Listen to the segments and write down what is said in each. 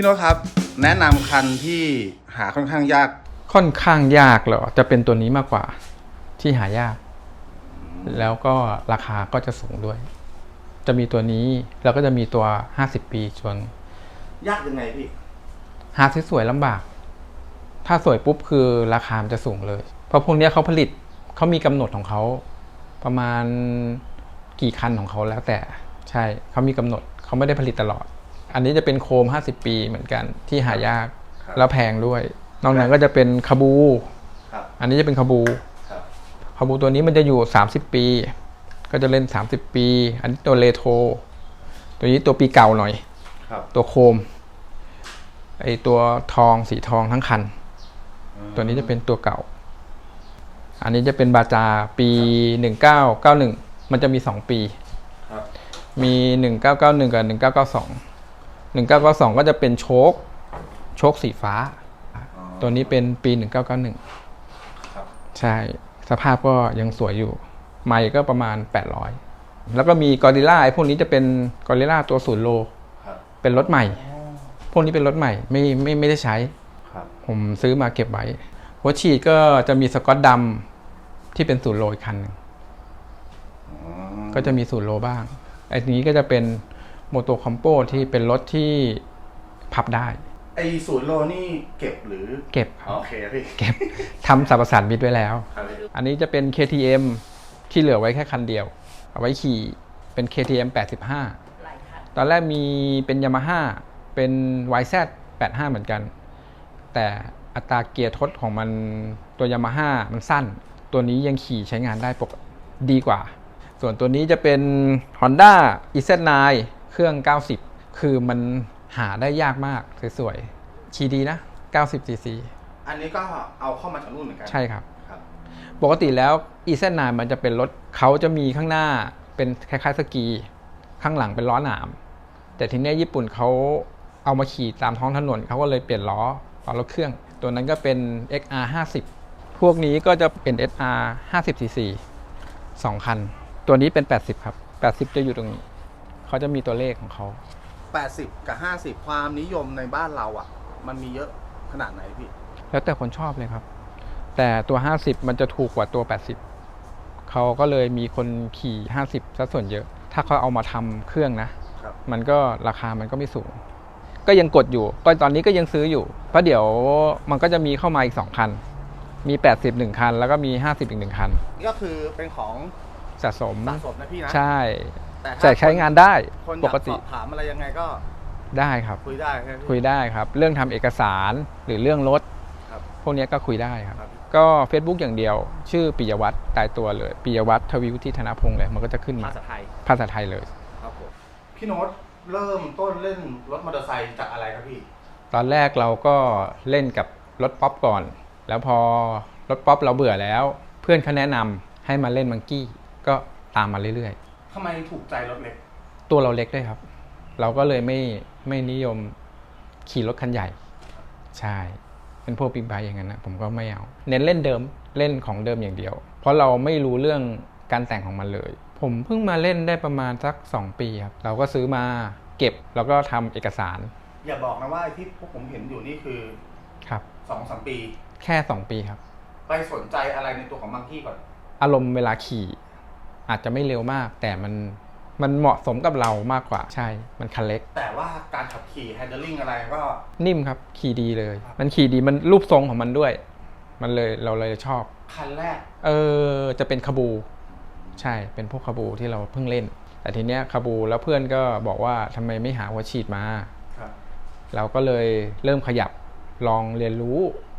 พี่โน้ตครับ แนะนำคันที่หาค่อนข้างยาก ค่อนข้างยากเหรอจะเป็นตัวนี้มากกว่าที่หายาก แล้วก็ราคาก็จะสูงด้วย จะมีตัวนี้แล้วก็จะมีตัว 50 ปีชน ยากยังไงพี่ หาซื้อสวยลำบาก ถ้าสวยปุ๊บคือราคามันจะสูงเลย เพราะพวกเนี้ยเขาผลิตเขามีกำหนดของเขาประมาณกี่คันของเขาแล้วแต่ ใช่เขามีกำหนดเขาไม่ได้ผลิตตลอด อันนี้จะเป็นโคม50 ปีเหมือนกันที่หายากครับแล้วแพงด้วย นอกนั้นก็จะเป็นคาบูครับอันนี้จะเป็นคาบูครับคาบูตัวนี้มันจะอยู่ 30 ปี ก็จะเล่น 30 ปี อันนี้ตัวเลโทรตัวนี้ตัวปีเก่าหน่อยครับตัวโคมไอตัวทองสีทองทั้งคัน ตัวนี้จะเป็นตัวเก่า อันนี้จะเป็นบาจาปี1991มันจะมี2ปีครับมี1991กับ1992 1992 ก็จะเป็นโชคโชคสีฟ้า ตัวนี้เป็นปี 1991ครับใช่ สภาพก็ยังสวยอยู่ ไมค์ก็ประมาณ 800 แล้วก็มีกอริล่าไอ้พวกนี้จะเป็นกอริล่าตัวศูนย์โลครับเป็นรถใหม่ พวกนี้เป็นรถใหม่ไม่ไม่ไม่ได้ใช้ครับผมซื้อมาเก็บไว้ หัวฉีดก็จะมีสกอตดำที่เป็นศูนย์โลอีกคันหนึ่งก็จะมีศูนย์โลบ้างไอ้นี้ก็จะเป็น โมโตคอมโปที่เป็นรถที่พับได้ ไอศูนย์โลนี่เก็บหรือเก็บครับ โอเคพี่เก็บทำสรรพสานมิตรไว้แล้ว ครับพี่อันนี้จะเป็น KTM ที่เหลือไว้แค่คันเดียว เอาไว้ขี่เป็น KTM 85ตอนแรกมีเป็น Yamaha เป็น YZ 85 เหมือนกัน แต่อัตราเกียร์ทดของมันตัว Yamaha มันสั้น ตัวนี้ยังขี่ใช้งานได้ปกดีกว่า ส่วนตัวนี้จะเป็น Honda EZ9 เค รื่อง 90 คือมันหาได้ยากมากสวยๆขี่ดีนะ 90cc อันนี้ก็เอาเข้ามาจากนู่นเหมือนกัน ใช่ครับครับปกติแล้ว e z 9มันจะเป็นรถเขาจะมีข้างหน้าเป็นคล้ายๆสกี ข้างหลังเป็นล้อหนาม แต่ทีเนี้ยญี่ปุ่นเขาเอามาขี่ตามท้องถนนเขาก็เลยเปลี่ยนล้อล้อรถเครื่อง ตัวนั้นก็เป็น XR 50พวกนี้ก็จะเป็น SR 50 cc สองคัน ตัวนี้เป็น 80 ครับ 80 จะอยู่ตรงนี้ เขาจะมีตัวเลขของเขา 80 กับ 50 ความนิยมในบ้านเราอะ มันมีเยอะขนาดไหนพี่ แล้วแต่คนชอบเลยครับ แต่ตัว 50 มันจะถูกกว่าตัว 80 เขาก็เลยมีคนขี่ 50ซะส่วนเยอะ ถ้าเขาเอามาทำเครื่องนะ ครับ มันก็ราคามันก็ไม่สูง ก็ยังกดอยู่ ก็ตอนนี้ก็ยังซื้ออยู่ เพราะเดี๋ยวมันก็จะมีเข้ามาอีก 2 คัน มี 80 1 คัน แล้วก็มี 50 อีก 1 คัน ก็คือเป็นของสะสม สะสมนะพี่นะ ใช่ แต่ถ้าแต่ใช้งานได้คนอปยากกสติอบถามอะไรยังไงก็ได้ครับ คุยได้ใช่ไหมพี่ คุยได้ครับ เรื่องทำเอกสารหรือเรื่องรถครับพวกเนี้ยก็คุยได้ครับ ครับ ก็ Facebook อย่างเดียว ชื่อปิยวัฒน์ตายตัวเลยปิยวัฒน์ทวีวุฒิธนพงศ์เลยมันก็จะขึ้นมาภาษาไทยภาษาไทยเลย ครับผมพี่โน้ตเริ่มต้นเล่นรถมอเตอร์ไซค์จากอะไรครับพี่ตอนแรกเราก็เล่นกับรถป๊อปก่อน แล้วพอรถป๊อปเราเบื่อแล้ว เพื่อนเขาแนะนำให้มาเล่นมังกี้ก็ตามมาเรื่อย ทำไมถูกใจรถเล็กๆตัวเราเล็กด้วยครับ เราก็เลยไม่ไม่นิยมขี่รถคันใหญ่ ใช่ เป็นพวกบิ๊กไบค์อย่างนั้นนะผมก็ไม่เอา เน้นเล่นเดิมเล่นของเดิมอย่างเดียว เพราะเราไม่รู้เรื่องการแต่งของมันเลย ผมเพิ่งมาเล่นได้ประมาณสัก 2 ปีครับ เราก็ซื้อมาเก็บแล้วก็ทำเอกสาร อย่าบอกนะว่าไอ้ที่พวกผมเห็นอยู่นี่คือครับสองสามปี แค่ 2 ปีครับ ไปสนใจอะไรในตัวของมังกี้ก่อน อารมณ์เวลาขี่ อาจจะไม่เร็วมาก แต่มันมันเหมาะสมกับเรามากกว่าใช่ มันคันเล็ก แต่ว่าการขับขี่ handling อะไรก็นิ่มครับขี่ดีเลย มันขี่ดีมันรูปทรงของมันด้วย มันเลยเราเลยชอบ คันแรก เออจะเป็นคาบู ใช่เป็นพวกคาบูที่เราเพิ่งเล่น แต่ทีเนี้ยคาบูแล้วเพื่อนก็บอกว่าทำไมไม่หาหัวฉีดมาครับเราก็เลยเริ่มขยับลองเรียนรู้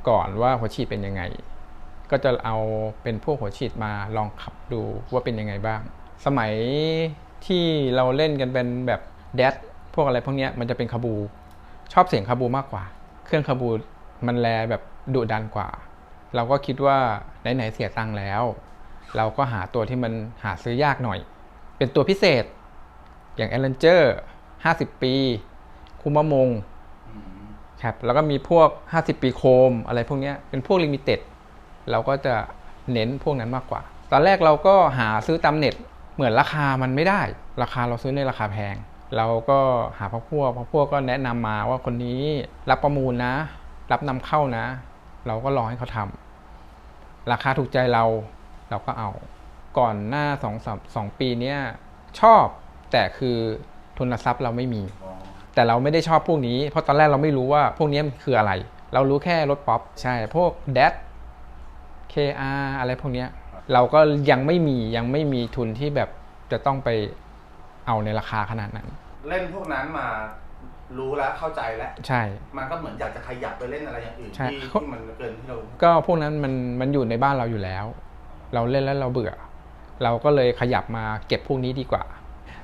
ก่อนว่าหัวฉีดเป็นยังไง ก็จะเอาเป็นพวกหัวฉีดมาลองขับดูว่าเป็นยังไงบ้าง สมัยที่เราเล่นกันเป็นแบบแดดพวกอะไรพวกนี้มันจะเป็นคาบู ชอบเสียงคาบูมากกว่า เครื่องคาบูมันแลแบบดุดันกว่า เราก็คิดว่าไหนๆเสียตังค์แล้ว เราก็หาตัวที่มันหาซื้อยากหน่อย เป็นตัวพิเศษ อย่าง a อ r เ n อร์50 ปี คุมะมงครับแล้วก็มีพวก 50 ปีโคมอะไรพวกนี้เป็นพวกลิมิเต็ด เราก็จะเน้นพวกนั้นมากกว่า ตอนแรกเราก็หาซื้อตามเน็ต เหมือนราคามันไม่ได้ ราคาเราซื้อในราคาแพง เราก็หาพักพวกพักพวกก็แนะนำมาว่าคนนี้รับประมูลนะ รับนำเข้านะ เราก็ลองให้เขาทำราคาถูกใจเราเราก็เอา ก่อนหน้าสองสสองปีเนี้ยชอบแต่คือทุนทรัพย์เราไม่มี แต่เราไม่ได้ชอบพวกนี้ เพราะตอนแรกเราไม่รู้ว่าพวกนี้มันคืออะไร เรารู้แค่รถป๊อปใช่ พวก d a t KR อะไรพวกเนี้ยเราก็ยังไม่มียังไม่มีทุนที่แบบจะต้องไปเอาในราคาขนาดนั้น เล่นพวกนั้นมารู้แล้วเข้าใจแล้วใช่ มันก็เหมือนอยากจะขยับไปเล่นอะไรอย่างอื่นใช่ ที่เขาที่มันเกินที่เราก็พวกนั้นมันมันอยู่ในบ้านเราอยู่แล้ว เราเล่นแล้วเราเบื่อ เราก็เลยขยับมาเก็บพวกนี้ดีกว่า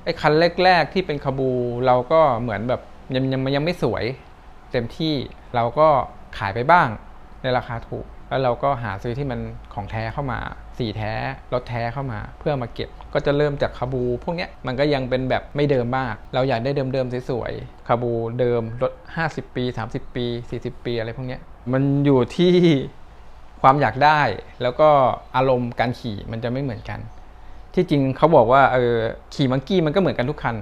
ไอ้คันแรกๆที่เป็นคาบู เราก็เหมือนแบบยังยังยังไม่สวย เต็มที่เราก็ขายไปบ้างในราคาถูก แล้วเราก็หาซื้อที่มันของแท้เข้ามา สีแท้รถแท้เข้ามา เพื่อมาเก็บ ก็จะเริ่มจากคาบู พวกเนี้ยมันก็ยังเป็นแบบไม่เดิมมาก เราอยากได้เดิมๆสวยๆคาบูเดิมรถ50 ปี 30 ปี 40 ปีอะไรพวกเนี้ยมันอยู่ที่ความอยากได้แล้วก็อารมณ์การขี่มันจะไม่เหมือนกัน ที่จริงเขาบอกว่าเออขี่มังกี้มันก็เหมือนกันทุกคัน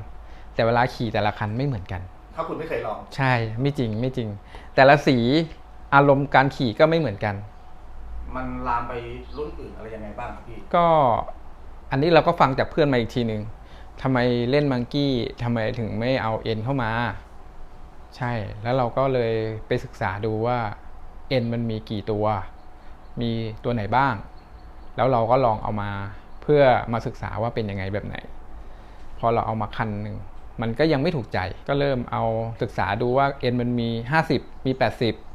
แต่เวลาขี่แต่ละคันไม่เหมือนกัน ถ้าคุณไม่เคยลอง ใช่ไม่จริงไม่จริง แต่ละสีอารมณ์การขี่ก็ไม่เหมือนกัน มันลามไปรุ่นอื่นอะไรยังไงบ้างครับพี่ ก็อันนี้เราก็ฟังจากเพื่อนมาอีกทีหนึ่งทำไมเล่นมังกี้ทำไมถึงไม่เอาเอ็นเข้ามา ใช่ แล้วเราก็เลยไปศึกษาดูว่าเอ็นมันมีกี่ตัว มีตัวไหนบ้าง แล้วเราก็ลองเอามาเพื่อมาศึกษาว่าเป็นยังไงแบบไหน พอเราเอามาคันหนึ่งมันก็ยังไม่ถูกใจ ก็เริ่มเอาศึกษาดูว่าเอ็นมันมี 50 มี 80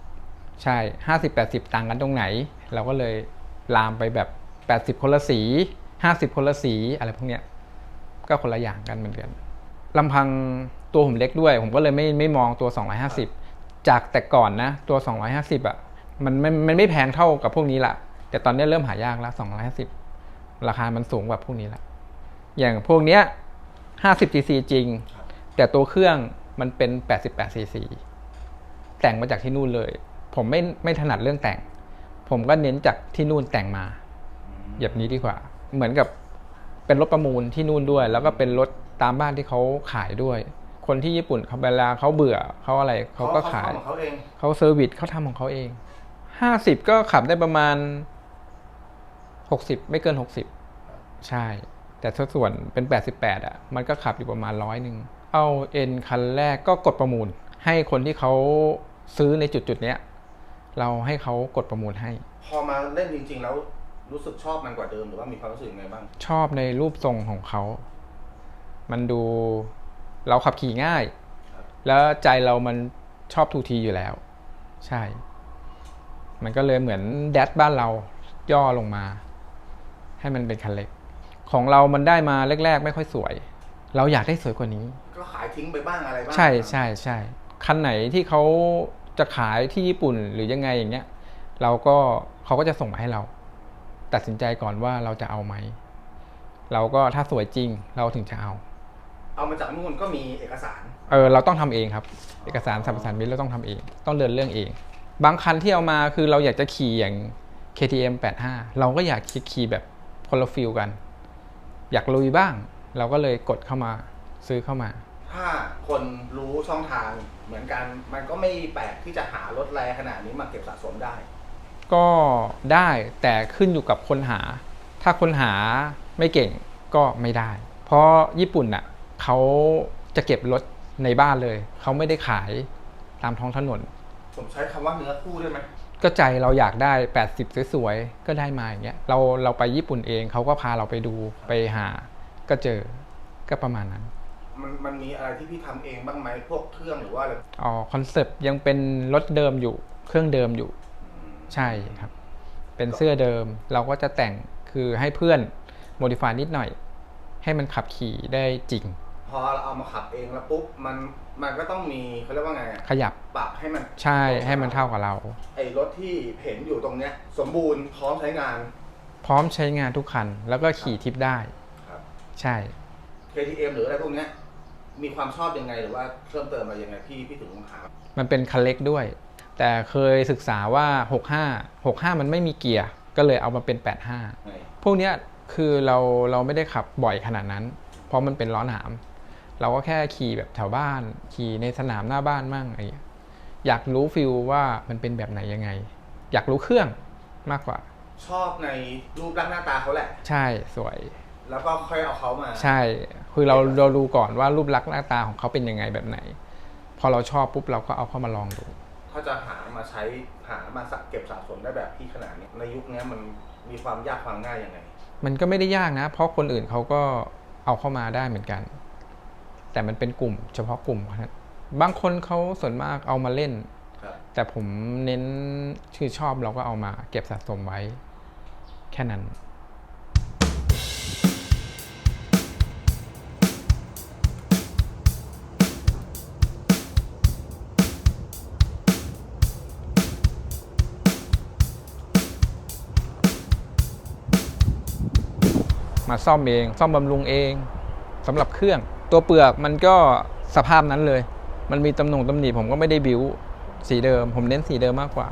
ใช่50 80ต่างกันตรงไหน เราก็เลยลามไปแบบ80คนละสี50คนละสีอะไรพวกเนี้ยก็คนละอย่างกันเหมือนกันลำพังตัวผมเล็กด้วย ผมก็เลยไม่ไม่มองตัว 250 จากแต่ก่อนนะตัว 250อะมันมันมันไม่แพงเท่ากับพวกนี้ละแต่ตอนนี้เริ่มหายากแล้ว 250 ราคามันสูงกว่าพวกนี้ละอย่างพวกเนี้ย50 cc จริงครับแต่ตัวเครื่องมันเป็น 88 cc แต่งมาจากที่นู่นเลย ผมไม่ไม่ถนัดเรื่องแต่ง ผมก็เน้นจากที่นู่นแต่งมาแบบนี้ดีกว่า เหมือนกับเป็นรถประมูลที่นู่นด้วย แล้วก็เป็นรถตามบ้านที่เขาขายด้วย คนที่ญี่ปุ่นเขาเวลาเขาเบื่อเขาอะไรเขาก็ขายทำของเขาเองเขาเซอร์วิสเขาทำของเขาเองห้าสิบก็ขับได้ประมาณหกสิบไม่เกินหกสิบใช่ แต่ถ้าส่วนเป็นแปดสิบแปดอะ มันก็ขับอยู่ประมาณร้อยหนึ่งเอาเอ็นคันแรกก็กดประมูล ให้คนที่เขาซื้อในจุดจุดๆเนี้ย เราให้เขากดประมูลให้ พอมาเล่นจริง ๆ แล้วรู้สึกชอบมันกว่าเดิมหรือว่ามีความรู้สึกยังไงบ้าง ชอบในรูปทรงของเขา มันดูเราขับขี่ง่าย ครับ แล้วใจเรามันชอบทูทีอยู่แล้ว ใช่ มันก็เลยเหมือนแดดบ้านเราย่อลงมา ให้มันเป็นคันเล็ก ของเรามันได้มาแรก ๆ ไม่ค่อยสวย เราอยากได้สวยกว่านี้ ก็ขายทิ้งไปบ้างอะไรบ้างใช่ใช่ใช่คันไหนที่เขา จะขายที่ญี่ปุ่นหรือยังไงอย่างเงี้ย เราก็เขาก็จะส่งมาให้เรา ตัดสินใจก่อนว่าเราจะเอาไหม เราก็ถ้าสวยจริงเราถึงจะเอา เอามาจากนู่นก็มีเอกสาร เออเราต้องทำเองครับ เอกสารสัมปทานมิตรเราต้องทำเอง ต้องเดินเรื่องเอง บางคันที่เอามาคือเราอยากจะขี่อย่าง KTM 85 เราก็อยากขี่แบบคนละฟิลกัน อยากลุยบ้าง เราก็เลยกดเข้ามาซื้อเข้ามา ถ้าคนรู้ช่องทางเหมือนกัน มันก็ไม่แปลกที่จะหารถแรงขนาดนี้มาเก็บสะสมได้ ก็ได้แต่ขึ้นอยู่กับคนหา ถ้าคนหาไม่เก่งก็ไม่ได้ เพราะญี่ปุ่นน่ะเขาจะเก็บรถในบ้านเลย เขาไม่ได้ขายตามท้องถนน ผมใช้คำว่าเนื้อคู่ได้ไหมก็ใจเราอยากได้ 80 สวยๆ ก็ได้มาอย่างเงี้ย เราเราไปญี่ปุ่นเองเขาก็พาเราไปดูไปหา ก็เจอก็ประมาณนั้น มันมันมีอะไรที่พี่ทำเองบ้างไหมพวกเครื่องหรือว่าอะไรอ๋อคอนเซปต์ยังเป็นรถเดิมอยู่ เครื่องเดิมอยู่ ใช่ครับ เป็นเสื้อเดิมเราก็จะแต่งคือให้เพื่อนโมดิฟายนิดหน่อย ให้มันขับขี่ได้จริง พอเราเอามาขับเองแล้วปุ๊บมันมันก็ต้องมีเขาเรียกว่าไงอะขยับปรับให้มันใช่ให้มันเท่ากับเรา ไอ้รถที่เห็นอยู่ตรงเนี้ย สมบูรณ์พร้อมใช้งาน พร้อมใช้งานทุกคัน แล้วก็ขี่ทิปได้ ครับ ใช่ KTM หรืออะไรพวกเนี้ย มีความชอบยังไงหรือว่าเพิ่มเติมอะไรยังไงพี่พี่ถึงหามันเป็นคันเล็กด้วย แต่เคยศึกษาว่า 65 65 มันไม่มีเกียร์ ก็เลยเอามาเป็น 85ไงพวกเนี้ยคือเราเราไม่ได้ขับบ่อยขนาดนั้น เพราะมันเป็นล้อหนาม เราก็แค่ขี่แบบแถวบ้าน ขี่ในสนามหน้าบ้านมั่งอะไรอย่างเงี้ยอยากรู้ฟิลว่ามันเป็นแบบไหนยังไง อยากรู้เครื่องมากกว่า ชอบในรูปร่างหน้าตาเขาแหละ ใช่สวย แล้วก็ค่อยเอาเขามา ใช่ คือเราเราดูก่อนว่ารูปลักษณ์หน้าตาของเขาเป็นยังไงแบบไหน พอเราชอบปุ๊บเราก็เอาเข้ามาลองดู ถ้าจะหามาใช้หามาสะเก็บสะสมได้แบบพี่ขนาดนี้ในยุคนี้มันมีความยากความง่ายยังไง มันก็ไม่ได้ยากนะ เพราะคนอื่นเขาก็เอาเข้ามาได้เหมือนกัน แต่มันเป็นกลุ่ม เฉพาะกลุ่มครับบางคนเขาส่วนมากเอามาเล่นครับแต่ผมเน้นชื่อชอบเราก็เอามา เก็บสะสมไว้ แค่นั้น มาซ่อมเอง ซ่อมบำรุงเองสำหรับเครื่อง ตัวเปลือกมันก็สภาพนั้นเลย มันมีตำหน่งตำหนิผมก็ไม่ได้บิวสีเดิม ผมเน้นสีเดิมมากกว่า